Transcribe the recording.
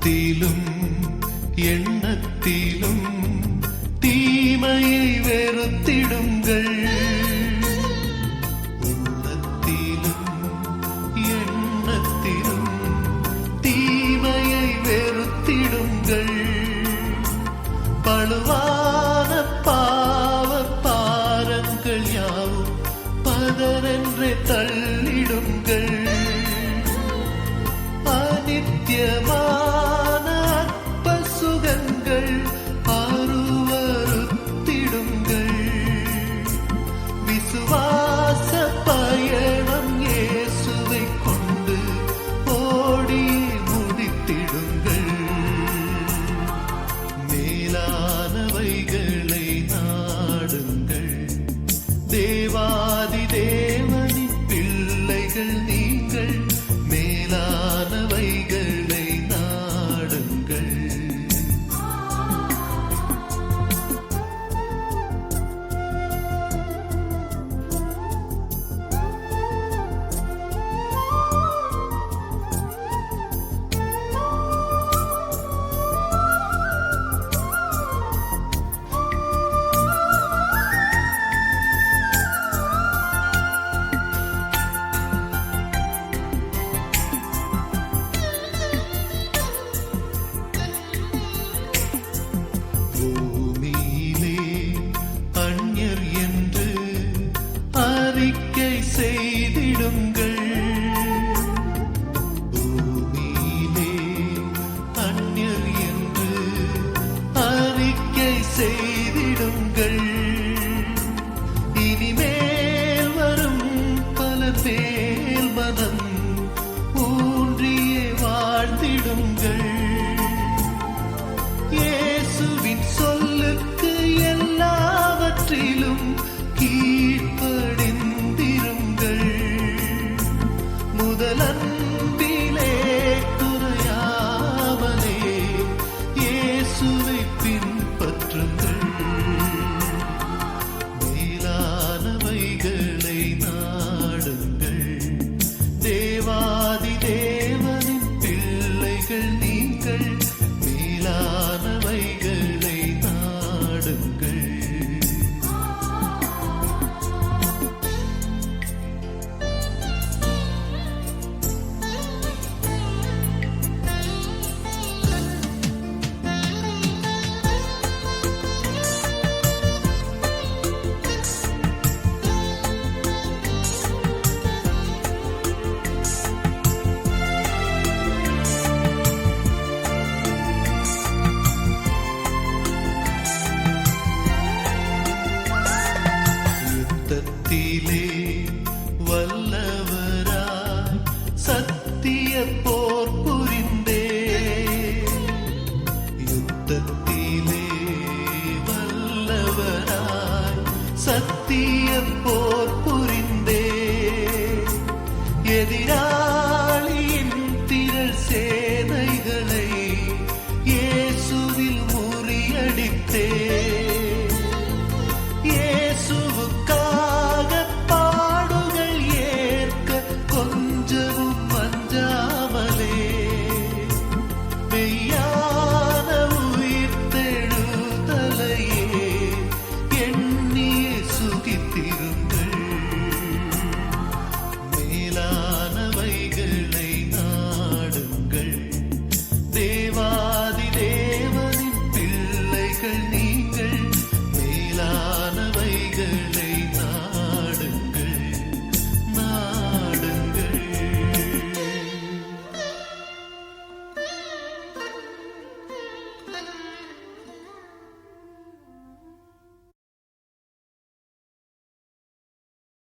கருத்திலும் எண்ணத்திலும் தேவாதி தேவனின் பிள்ளைகள் நீ. பதம் சத்திய போர் புரிந்தே. எதிரா good.